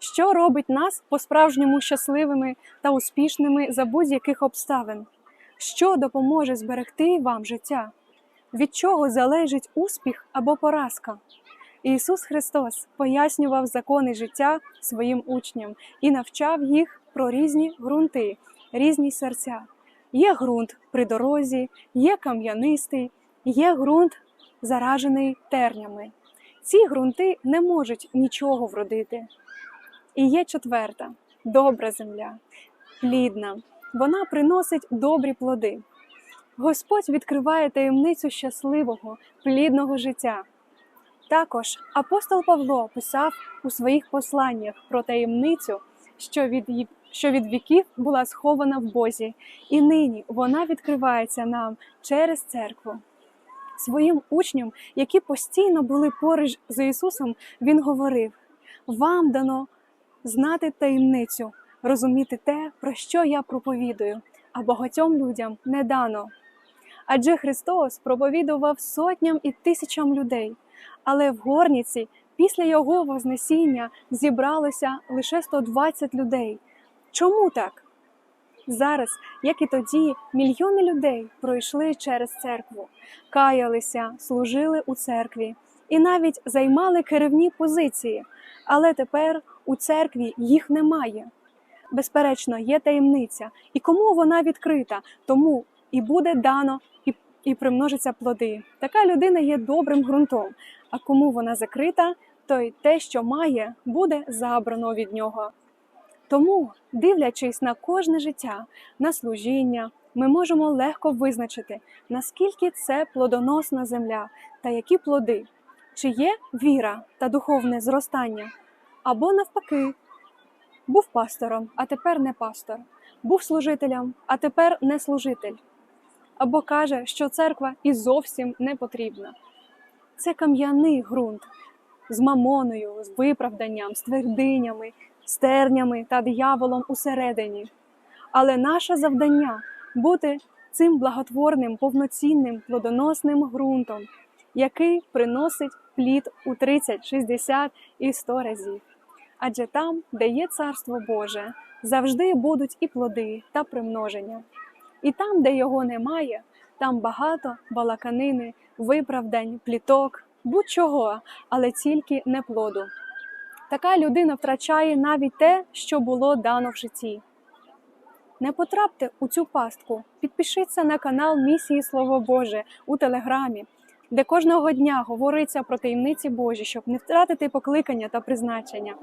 що робить нас по-справжньому щасливими та успішними за будь-яких обставин, що допоможе зберегти вам життя, від чого залежить успіх або поразка. Ісус Христос пояснював закони життя своїм учням і навчав їх про різні ґрунти, різні серця. Є ґрунт при дорозі, є кам'янистий, є ґрунт заражений тернями. Ці ґрунти не можуть нічого вродити. І є четверта добра земля, плідна. Вона приносить добрі плоди. Господь відкриває таємницю щасливого, плідного життя. Також апостол Павло писав у своїх посланнях про таємницю, що від, що від віків була схована в Бозі, і нині вона відкривається нам через церкву. Своїм учням, які постійно були поруч з Ісусом, Він говорив: Вам дано знати таємницю, розуміти те, про що я проповідую, а багатьом людям не дано. Адже Христос проповідував сотням і тисячам людей, але в горніці після Його Вознесіння зібралося лише 120 людей. Чому так? Зараз, як і тоді, мільйони людей пройшли через церкву, каялися, служили у церкві і навіть займали керівні позиції, але тепер у церкві їх немає. Безперечно, є таємниця, і кому вона відкрита, тому і буде дано, і, і примножаться плоди. Така людина є добрим ґрунтом, а кому вона закрита, то й те, що має, буде забрано від нього. Тому, дивлячись на кожне життя, на служіння, ми можемо легко визначити, наскільки це плодоносна земля та які плоди, чи є віра та духовне зростання, або навпаки, був пастором, а тепер не пастор, був служителем, а тепер не служитель, або каже, що церква і зовсім не потрібна. Це кам'яний ґрунт з мамоною, з виправданням, з твердинями, з тернями та дияволом усередині. Але наше завдання бути цим благотворним, повноцінним, плодоносним ґрунтом, який приносить плід у 30, 60 і 100 разів. Адже там, де є царство Боже, завжди будуть і плоди та примноження. І там, де його немає, там багато балаканини, виправдань, пліток, будь-чого, але тільки не плоду. Така людина втрачає навіть те, що було дано в житті. Не потрапте у цю пастку. Підпишіться на канал Місії Слово Боже у Телеграмі, де кожного дня говориться про таємниці Божі, щоб не втратити покликання та призначення.